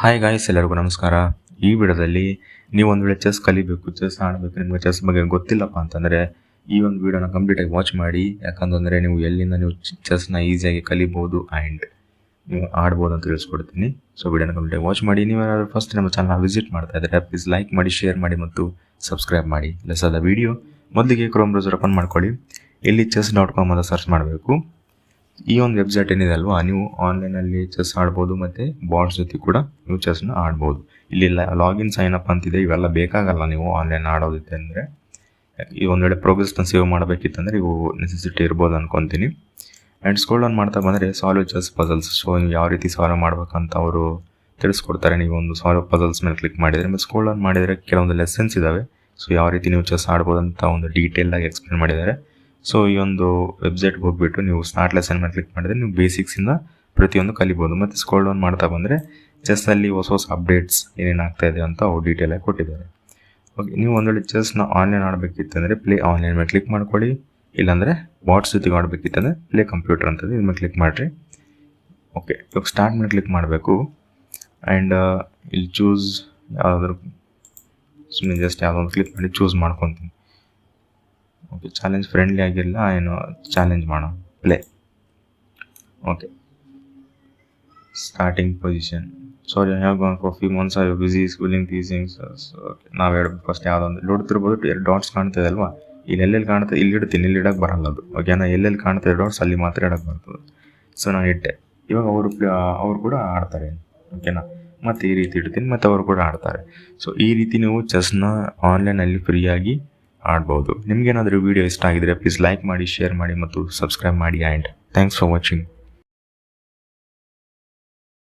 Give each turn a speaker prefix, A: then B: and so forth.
A: Hi guys ಎಲ್ಲರಿಗೂ ನಮಸ್ಕಾರ. ಈ ವಿಡಿಯೋದಲ್ಲಿ ನೀವು ಒಂದು ವೇಳೆ ಚೆಸ್ ಕಲಿಬೇಕು ಚೆಸ್ ಆಡಬೇಕು, ನಿಮಗೆ ಚೆಸ್ ಬಗ್ಗೆ ಗೊತ್ತಿಲ್ಲಪ್ಪ ಅಂತಂದರೆ ಈ ಒಂದು ವಿಡಿಯೋನ ಕಂಪ್ಲೀಟಾಗಿ ವಾಚ್ ಮಾಡಿ. ಯಾಕಂತಂದರೆ ನೀವು ಎಲ್ಲಿಂದ ನೀವು ಚೆಸ್ನ ಈಸಿಯಾಗಿ ಕಲಿಬೋದು ಆ್ಯಂಡ್ ನೀವು ಆಡ್ಬೋದು ಅಂತ ತಿಳಿಸ್ಕೊಡ್ತೀನಿ. ಸೊ ವಿಡಿಯೋನ ಕಂಪ್ಲೀಟಾಗಿ ವಾಚ್ ಮಾಡಿ. ನೀವು ಯಾರಾದ್ರೂ ಫಸ್ಟ್ ನಮ್ಮ ಚಾನಲ್ ವಿಸಿಟ್ ಮಾಡ್ತಾ ಇದ್ದರೆ ಪ್ಲೀಸ್ ಲೈಕ್ ಮಾಡಿ ಶೇರ್ ಮಾಡಿ ಮತ್ತು ಸಬ್ಸ್ಕ್ರೈಬ್ ಮಾಡಿ. ಲೆಸ್ ಆದ ವಿಡಿಯೋ ಮೊದಲಿಗೆ ಕ್ರೋಮ್ ಬ್ರೌಸರ್ ಓಪನ್ ಮಾಡ್ಕೊಳ್ಳಿ. ಇಲ್ಲಿ ಚೆಸ್ ಡಾಟ್ ಕಾಮ್ ಅಂತ ಸರ್ಚ್ ಮಾಡಬೇಕು. ಈ ಒಂದು ವೆಬ್ಸೈಟ್ ಏನಿದೆ ಅಲ್ವಾ, ನೀವು ಆನ್ಲೈನಲ್ಲಿ ಚೆಸ್ ಆಡ್ಬೋದು ಮತ್ತು ಬಾಟ್ಸ್ ಜೊತೆ ಕೂಡ ನೀವು ಚೆಸ್ನ ಆಡ್ಬೋದು. ಇಲ್ಲಿ ಲಾಗಿನ್ ಸೈನ್ ಅಪ್ ಅಂತಿದೆ, ಇವೆಲ್ಲ ಬೇಕಾಗಲ್ಲ ನೀವು ಆನ್ಲೈನ್ ಆಡೋದಿತ್ತೆ ಅಂದರೆ. ಈ ಒಂದು ವೇಳೆ ಪ್ರೋಗ್ರೆಸ್ನ ಸೇವ್ ಮಾಡಬೇಕಿತ್ತಂದರೆ ಇವು ನೆಸೆಸಿಟಿ ಇರ್ಬೋದು ಅನ್ಕೊತೀನಿ. ಆ್ಯಂಡ್ ಸ್ಕೋಲ್ ಡೌನ್ ಮಾಡ್ತಾ ಬಂದರೆ ಸಾಲ್ವ್ ಚೆಸ್ ಪಜಲ್ಸ್ ಸೊ ನೀವು ಯಾವ ರೀತಿ ಸಾಲ್ವ್ ಮಾಡ್ಬೇಕಂತ ಅವರು ತಿಳಿಸ್ಕೊಡ್ತಾರೆ. ನೀವು ಒಂದು ಸಾಲ್ವ್ ಪಜಲ್ಸ್ ಮೇಲೆ ಕ್ಲಿಕ್ ಮಾಡಿದರೆ, ಮತ್ತು ಸ್ಕೋಲ್ ಡೌನ್ ಮಾಡಿದರೆ ಕೆಲವೊಂದು ಲೆಸನ್ಸ್ ಇದ್ದಾವೆ ಸೊ ಯಾವ ರೀತಿ ನೀವು ಚೆಸ್ ಆಡ್ಬೋದು ಅಂತ ಒಂದು ಆಗಿ ಎಕ್ಸ್ಪ್ಲೇನ್ ಮಾಡಿದ್ದಾರೆ. ಸೊ ಈ ಒಂದು ವೆಬ್ಸೈಟ್ಗೆ ಹೋಗ್ಬಿಟ್ಟು ನೀವು ಸ್ಟಾರ್ಟ್ ಲೆಸನ್ ಮೇಲೆ ಕ್ಲಿಕ್ ಮಾಡಿದ್ರೆ ನೀವು ಬೇಸಿಕ್ಸಿಂದ ಪ್ರತಿಯೊಂದು ಕಲಿಬೋದು. ಮತ್ತು ಸ್ಕೋಲ್ ಡೌನ್ ಮಾಡ್ತಾ ಬಂದರೆ ಚೆಸ್ಸಲ್ಲಿ ಹೊಸ ಹೊಸ ಅಪ್ಡೇಟ್ಸ್ ಏನೇನು ಆಗ್ತಾ ಇದೆ ಅಂತ ಅವ್ರು ಡೀಟೇಲಾಗಿ ಕೊಟ್ಟಿದ್ದಾರೆ. ಓಕೆ ನೀವು ಒಂದು ವೇಳೆ ಚೆಸ್ನ ಆನ್ಲೈನ್ ಆಡಬೇಕಿತ್ತಂದರೆ ಪ್ಲೇ ಆನ್ಲೈನ್ ಮೇಲೆ ಕ್ಲಿಕ್ ಮಾಡ್ಕೊಳ್ಳಿ. ಇಲ್ಲಾಂದರೆ ಬಾಟ್ಸ್ ಜೊತೆಗೆ ಆಡಬೇಕಿತ್ತಂದರೆ ಪ್ಲೇ ಕಂಪ್ಯೂಟರ್ ಅಂತದೆ ಇದ್ಮೇಲೆ ಕ್ಲಿಕ್ ಮಾಡಿರಿ. ಓಕೆ ಇವಾಗ ಸ್ಟಾರ್ಟ್ ಮೇಲೆ ಕ್ಲಿಕ್ ಮಾಡಬೇಕು. ಆ್ಯಂಡ್ ಇಲ್ಲಿ ಚೂಸ್ ಯಾವುದಾದ್ರು ಸುಮ್ಮನೆ ಜಸ್ಟ್ ಯಾವುದೋ ಒಂದು ಕ್ಲಿಕ್ ಮಾಡಿ ಚೂಸ್ ಮಾಡ್ಕೊತೀನಿ. ಚಾಲೆಂಜ್ ಫ್ರೆಂಡ್ಲಿ ಆಗಿಲ್ಲ, ಏನು ಚಾಲೆಂಜ್ ಮಾಡೋ play okay starting position sorry have gone for few months I busy schooling teasings okay ನಾವು ಹೇಳ್ಬೇಕು ಫಸ್ಟ್ ಯಾವುದೊಂದು ನೋಡ್ತಿರ್ಬೋದು ಎರಡು ಡಾಟ್ಸ್ ಕಾಣ್ತದೆ ಅಲ್ವಾ? ಇಲ್ಲಿ ಎಲ್ಲೆಲ್ಲಿ ಕಾಣ್ತದೆ, ಇಲ್ಲಿ ಇಡ್ತೀನಿ, ಇಲ್ಲಿ ಇಡಕ್ಕೆ ಬರಲ್ಲ ಅದು. ಓಕೆನಾ ಎಲ್ಲೆಲ್ಲಿ ಕಾಣ್ತದೆ ಡಾಟ್ಸ್ ಅಲ್ಲಿ ಮಾತ್ರ ಇಡಕ್ಕೆ ಬರ್ತದೆ. ಸೊ ನಾನು ಇಟ್ಟೆ. ಇವಾಗ ಅವರು ಅವರು ಕೂಡ ಆಡ್ತಾರೆ. ಓಕೆನಾ ಮತ್ತು ಈ ರೀತಿ ಇಡ್ತೀನಿ, ಮತ್ತು ಅವರು ಕೂಡ ಆಡ್ತಾರೆ. ಸೊ ಈ ರೀತಿ ನೀವು ಚೆಸ್ನ ಆನ್ಲೈನಲ್ಲಿ ಫ್ರೀಯಾಗಿ ಆಡ್ಬೋದು. ನಿಮಗೇನಾದರೂ ವಿಡಿಯೋ ಇಷ್ಟ ಆಗಿದ್ರೆ ಪ್ಲೀಸ್ ಲೈಕ್ ಮಾಡಿ ಶೇರ್ ಮಾಡಿ ಮತ್ತು ಸಬ್ಸ್ಕ್ರೈಬ್ ಮಾಡಿ ಆ್ಯಂಡ್ ಥ್ಯಾಂಕ್ಸ್ ಫಾರ್ ವಾಚಿಂಗ್